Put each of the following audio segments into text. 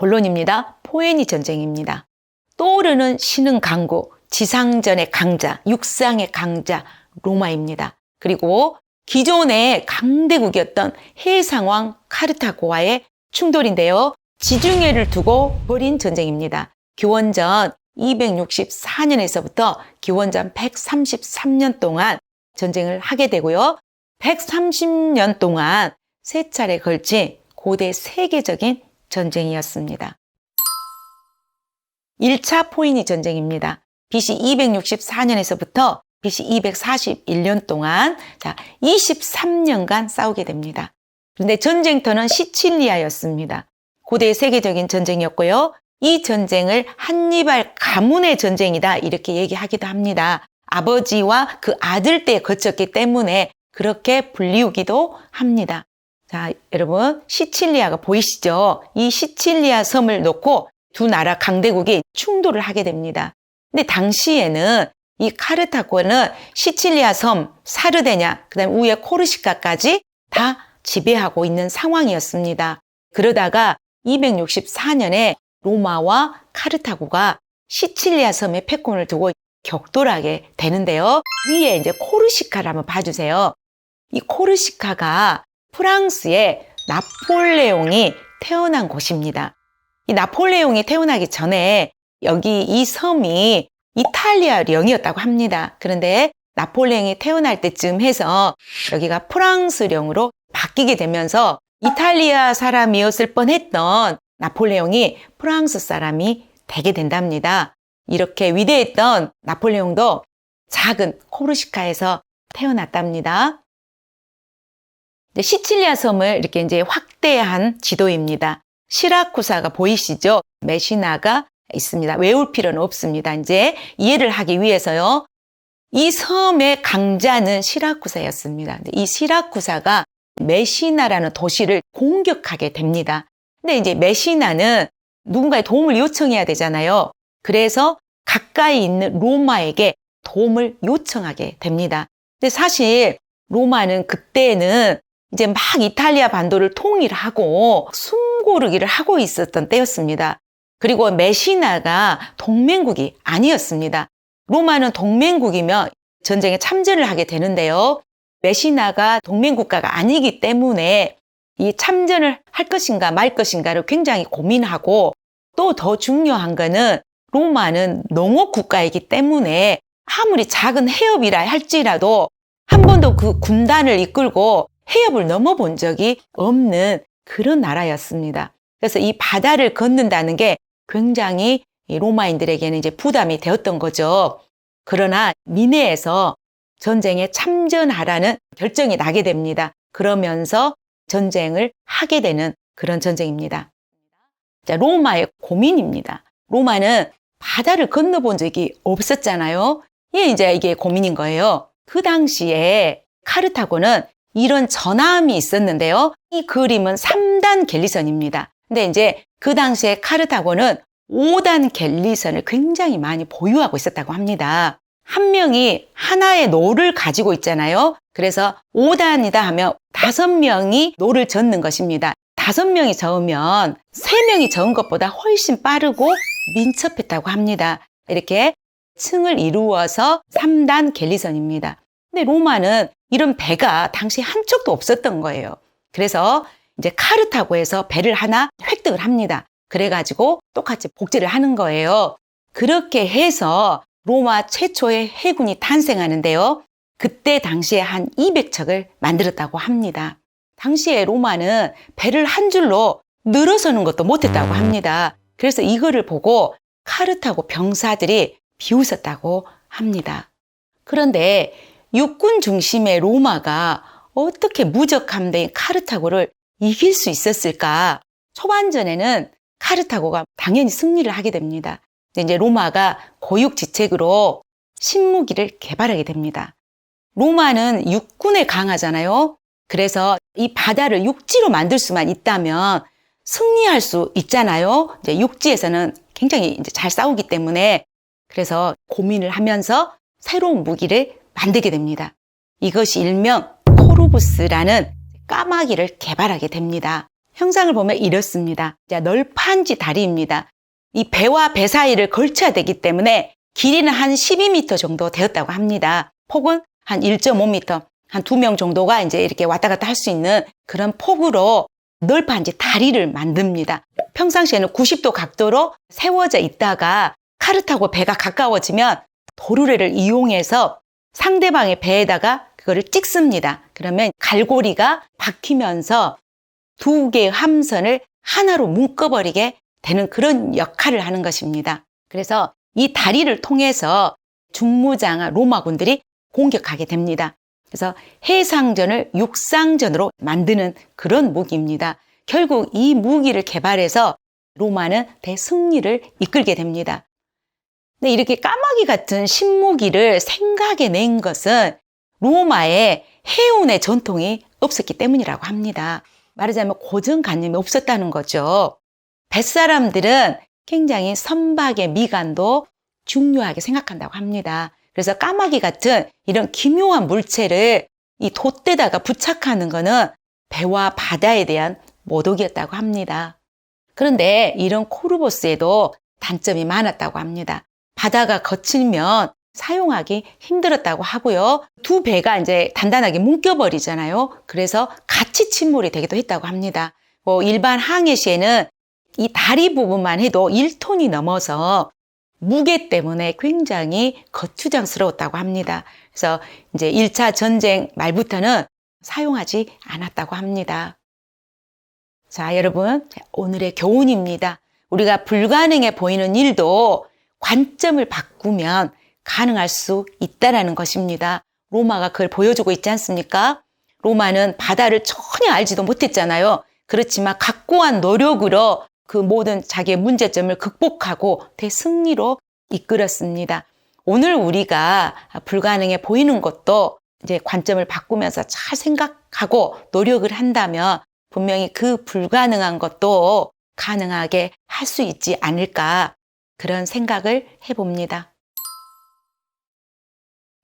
본론입니다. 포에니 전쟁입니다. 떠오르는 신흥 강국, 지상전의 강자, 육상의 강자 로마입니다. 그리고 기존의 강대국이었던 해상왕 카르타고와의 충돌인데요. 지중해를 두고 벌인 전쟁입니다. 기원전 264년에서부터 기원전 133년 동안 전쟁을 하게 되고요. 130년 동안 세 차례 걸친 고대 세계적인 전쟁이었습니다. 1차 포이니 전쟁입니다. BC 264년에서부터 BC 241년 동안 자 23년간 싸우게 됩니다. 그런데 전쟁터는 시칠리아였습니다. 고대 세계적인 전쟁이었고요. 이 전쟁을 한니발 가문의 전쟁이다 이렇게 얘기하기도 합니다. 아버지와 그 아들 때 거쳤기 때문에 그렇게 불리우기도 합니다. 자, 여러분 시칠리아가 보이시죠? 이 시칠리아 섬을 놓고 두 나라 강대국이 충돌을 하게 됩니다. 근데 당시에는 이 카르타고는 시칠리아 섬, 사르데냐, 그 다음에 위에 코르시카까지 다 지배하고 있는 상황이었습니다. 그러다가 264년에 로마와 카르타고가 시칠리아 섬에 패권을 두고 격돌하게 되는데요. 위에 이제 코르시카를 한번 봐주세요. 이 코르시카가 프랑스의 나폴레옹이 태어난 곳입니다. 이 나폴레옹이 태어나기 전에 여기 이 섬이 이탈리아령이었다고 합니다. 그런데 나폴레옹이 태어날 때쯤 해서 여기가 프랑스령으로 바뀌게 되면서 이탈리아 사람이었을 뻔했던 나폴레옹이 프랑스 사람이 되게 된답니다. 이렇게 위대했던 나폴레옹도 작은 코르시카에서 태어났답니다. 시칠리아 섬을 이렇게 이제 확대한 지도입니다. 시라쿠사가 보이시죠? 메시나가 있습니다. 외울 필요는 없습니다. 이제 이해를 하기 위해서요. 이 섬의 강자는 시라쿠사였습니다. 이 시라쿠사가 메시나라는 도시를 공격하게 됩니다. 근데 이제 메시나는 누군가의 도움을 요청해야 되잖아요. 그래서 가까이 있는 로마에게 도움을 요청하게 됩니다. 근데 사실 로마는 그때는 이제 막 이탈리아 반도를 통일하고 숨고르기를 하고 있었던 때였습니다. 그리고 메시나가 동맹국이 아니었습니다. 로마는 동맹국이면 전쟁에 참전을 하게 되는데요. 메시나가 동맹국가가 아니기 때문에 이 참전을 할 것인가 말 것인가를 굉장히 고민하고 또 더 중요한 거는 로마는 농업 국가이기 때문에 아무리 작은 해협이라 할지라도 한 번도 그 군단을 이끌고 해협을 넘어본 적이 없는 그런 나라였습니다. 그래서 이 바다를 걷는다는 게 굉장히 로마인들에게는 이제 부담이 되었던 거죠. 그러나 미네에서 전쟁에 참전하라는 결정이 나게 됩니다. 그러면서 전쟁을 하게 되는 그런 전쟁입니다. 자, 로마의 고민입니다. 로마는 바다를 건너본 적이 없었잖아요. 이게 이제 이게 고민인 거예요. 그 당시에 카르타고는 이런 전함이 있었는데요. 이 그림은 3단 갤리선입니다. 근데 이제 그 당시에 카르타고는 5단 갤리선을 굉장히 많이 보유하고 있었다고 합니다. 한 명이 하나의 노를 가지고 있잖아요. 그래서 5단이다 하면 5명이 노를 젓는 것입니다. 5명이 저으면 3명이 저은 것보다 훨씬 빠르고 민첩했다고 합니다. 이렇게 층을 이루어서 3단 갤리선입니다. 근데 로마는 이런 배가 당시 한 척도 없었던 거예요. 그래서 이제 카르타고에서 배를 하나 획득을 합니다. 그래가지고 똑같이 복제를 하는 거예요. 그렇게 해서 로마 최초의 해군이 탄생하는데요. 그때 당시에 한 200척을 만들었다고 합니다. 당시에 로마는 배를 한 줄로 늘어서는 것도 못했다고 합니다. 그래서 이거를 보고 카르타고 병사들이 비웃었다고 합니다. 그런데 육군 중심의 로마가 어떻게 무적함된 카르타고를 이길 수 있었을까? 초반전에는 카르타고가 당연히 승리를 하게 됩니다. 이제 로마가 고육지책으로 신무기를 개발하게 됩니다. 로마는 육군에 강하잖아요. 그래서 이 바다를 육지로 만들 수만 있다면 승리할 수 있잖아요. 이제 육지에서는 굉장히 이제 잘 싸우기 때문에 그래서 고민을 하면서 새로운 무기를 만들게 됩니다. 이것이 일명 코르부스라는 까마귀를 개발하게 됩니다. 형상을 보면 이렇습니다. 자, 널판지 다리입니다. 이 배와 배 사이를 걸쳐야 되기 때문에 길이는 한 12m 정도 되었다고 합니다. 폭은 한 1.5m, 한 두 명 정도가 이제 이렇게 왔다 갔다 할 수 있는 그런 폭으로 널판지 다리를 만듭니다. 평상시에는 90도 각도로 세워져 있다가 카르 타고 배가 가까워지면 도르래를 이용해서 상대방의 배에다가 그거를 찍습니다. 그러면 갈고리가 박히면서 두 개의 함선을 하나로 묶어버리게 되는 그런 역할을 하는 것입니다. 그래서 이 다리를 통해서 중무장한 로마군들이 공격하게 됩니다. 그래서 해상전을 육상전으로 만드는 그런 무기입니다. 결국 이 무기를 개발해서 로마는 대승리를 이끌게 됩니다. 근데 이렇게 까마귀 같은 신무기를 생각해 낸 것은 로마에 해운의 전통이 없었기 때문이라고 합니다. 말하자면 고정관념이 없었다는 거죠. 뱃사람들은 굉장히 선박의 미간도 중요하게 생각한다고 합니다. 그래서 까마귀 같은 이런 기묘한 물체를 이 돛대다가 부착하는 것은 배와 바다에 대한 모독이었다고 합니다. 그런데 이런 코르보스에도 단점이 많았다고 합니다. 바다가 거칠면 사용하기 힘들었다고 하고요. 두 배가 이제 단단하게 묶여버리잖아요. 그래서 같이 침몰이 되기도 했다고 합니다. 뭐 일반 항해 시에는 이 다리 부분만 해도 1톤이 넘어서 무게 때문에 굉장히 거추장스러웠다고 합니다. 그래서 이제 1차 전쟁 말부터는 사용하지 않았다고 합니다. 자, 여러분, 오늘의 교훈입니다. 우리가 불가능해 보이는 일도 관점을 바꾸면 가능할 수 있다라는 것입니다. 로마가 그걸 보여주고 있지 않습니까? 로마는 바다를 전혀 알지도 못했잖아요. 그렇지만 각고한 노력으로 그 모든 자기의 문제점을 극복하고 대승리로 이끌었습니다. 오늘 우리가 불가능해 보이는 것도 이제 관점을 바꾸면서 잘 생각하고 노력을 한다면 분명히 그 불가능한 것도 가능하게 할 수 있지 않을까 그런 생각을 해봅니다.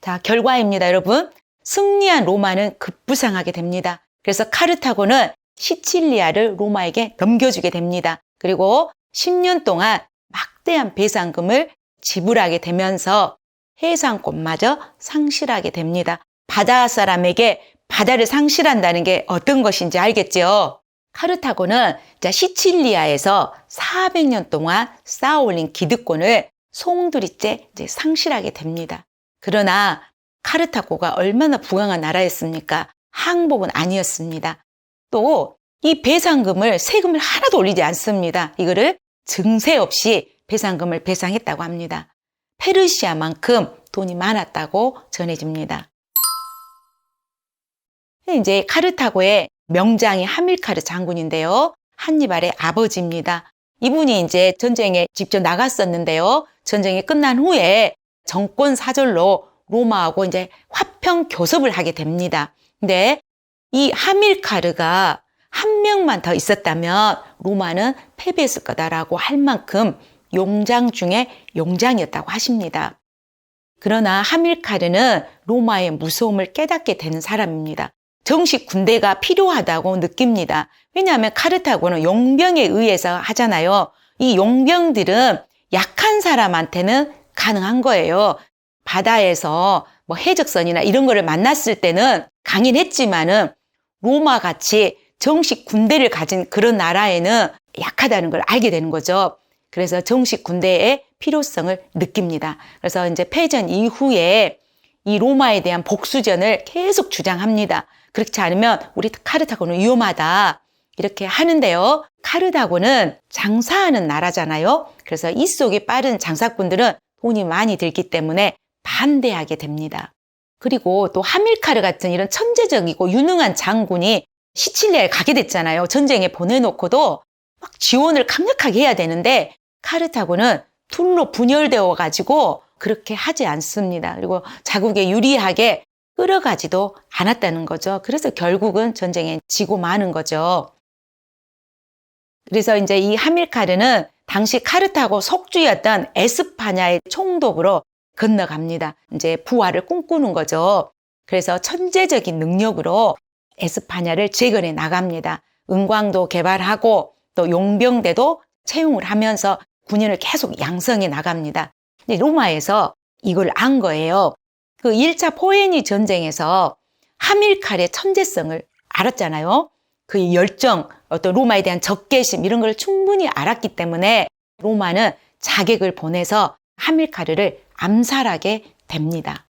자, 결과입니다, 여러분. 승리한 로마는 급부상하게 됩니다. 그래서 카르타고는 시칠리아를 로마에게 넘겨주게 됩니다. 그리고 10년 동안 막대한 배상금을 지불하게 되면서 해상권마저 상실하게 됩니다. 바다 사람에게 바다를 상실한다는 게 어떤 것인지 알겠죠? 카르타고는 시칠리아에서 400년 동안 쌓아올린 기득권을 송두리째 상실하게 됩니다. 그러나 카르타고가 얼마나 부강한 나라였습니까? 항복은 아니었습니다. 또 이 배상금을 세금을 하나도 올리지 않습니다. 이거를 증세 없이 배상금을 배상했다고 합니다. 페르시아만큼 돈이 많았다고 전해집니다. 이제 카르타고의 명장이 하밀카르 장군인데요. 한니발의 아버지입니다. 이분이 이제 전쟁에 직접 나갔었는데요. 전쟁이 끝난 후에 정권 사절로 로마하고 이제 화평 교섭을 하게 됩니다. 근데 이 하밀카르가 한 명만 더 있었다면 로마는 패배했을 거다라고 할 만큼 용장 중에 용장이었다고 하십니다. 그러나 하밀카르는 로마의 무서움을 깨닫게 되는 사람입니다. 정식 군대가 필요하다고 느낍니다. 왜냐하면 카르타고는 용병에 의해서 하잖아요. 이 용병들은 약한 사람한테는 가능한 거예요. 바다에서 뭐 해적선이나 이런 거를 만났을 때는 강인했지만은 로마 같이 정식 군대를 가진 그런 나라에는 약하다는 걸 알게 되는 거죠. 그래서 정식 군대의 필요성을 느낍니다. 그래서 이제 패전 이후에 이 로마에 대한 복수전을 계속 주장합니다. 그렇지 않으면 우리 카르타고는 위험하다. 이렇게 하는데요. 카르타고는 장사하는 나라잖아요. 그래서 이 속에 빠른 장사꾼들은 돈이 많이 들기 때문에 반대하게 됩니다. 그리고 또 하밀카르 같은 이런 천재적이고 유능한 장군이 시칠리아에 가게 됐잖아요. 전쟁에 보내놓고도 막 지원을 강력하게 해야 되는데 카르타고는 둘로 분열되어 가지고 그렇게 하지 않습니다. 그리고 자국에 유리하게 끌어가지도 않았다는 거죠. 그래서 결국은 전쟁에 지고 마는 거죠. 그래서 이제 이 하밀카르는 당시 카르타고 속주였던 에스파냐의 총독으로 건너갑니다. 이제 부활을 꿈꾸는 거죠. 그래서 천재적인 능력으로 에스파냐를 재건해 나갑니다. 은광도 개발하고 또 용병대도 채용을 하면서 군인을 계속 양성해 나갑니다. 근데 로마에서 이걸 안 거예요. 그 1차 포에니 전쟁에서 하밀칼의 천재성을 알았잖아요. 그 열정, 어떤 로마에 대한 적개심 이런 걸 충분히 알았기 때문에 로마는 자객을 보내서 하밀카르를 암살하게 됩니다.